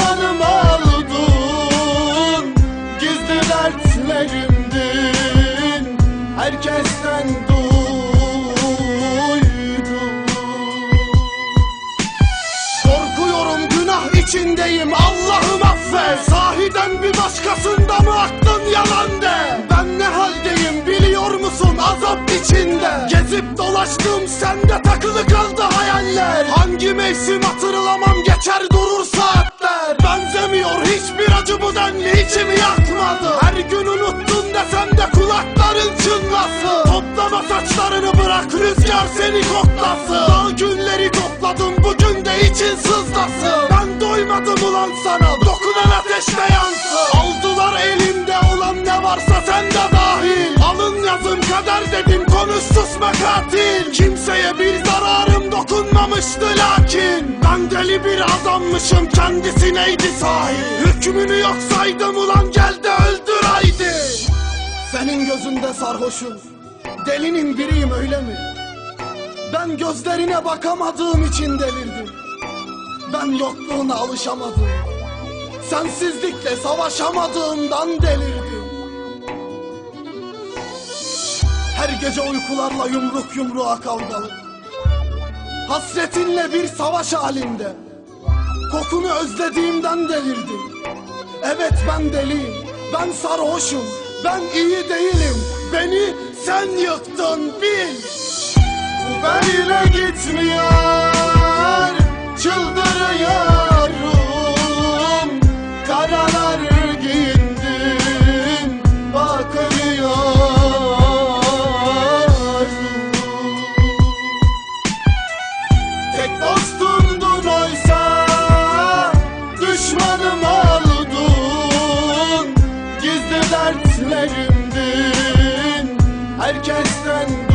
Düşmanım oldun. Gizli dertlerimdin Herkesten duydum. Korkuyorum günah içindeyim. Allah'ım affet. Sahiden bir başkasında mı aklın yalan de? Ben ne haldeyim biliyor musun? Azap içinde. Gezip dolaştım. Sende takılı kaldı hayaller. Hangi mevsim hatırlamam geçer Benzemiyor denli içimi yakmadı? Her gün unuttun desem de kulakların çınlasın. Toplama saçlarını bırak rüzgar seni koklasın. Daha günleri topladım bugün de için sızlasın. Ben doymadım ulan sana dokunan ateşte yansın. Aldılar elimde olan ne varsa sende Alın yazım kader dedim konuş susma katil. Kimseye bir zararım dokunmamıştı lakin. Ben deli bir adammışım kendisi neydi sahi Hükmünü yok saydım ulan gel de öldür haydi Senin gözünde sarhoşum Delinin biriyim öyle mi? Ben gözlerine bakamadığım için delirdim. Ben yokluğuna alışamadım. Sensizlikle savaşamadığımdan delirdim Her gece uykularla yumruk yumruğa kavgalı. Hasretinle bir savaş halinde. Kokunu özlediğimden delirdim. Evet ben deliyim. Ben sarhoşum. Ben iyi değilim. Beni sen yıktın bil. Bu böyle gitmiyor gündün Herkesten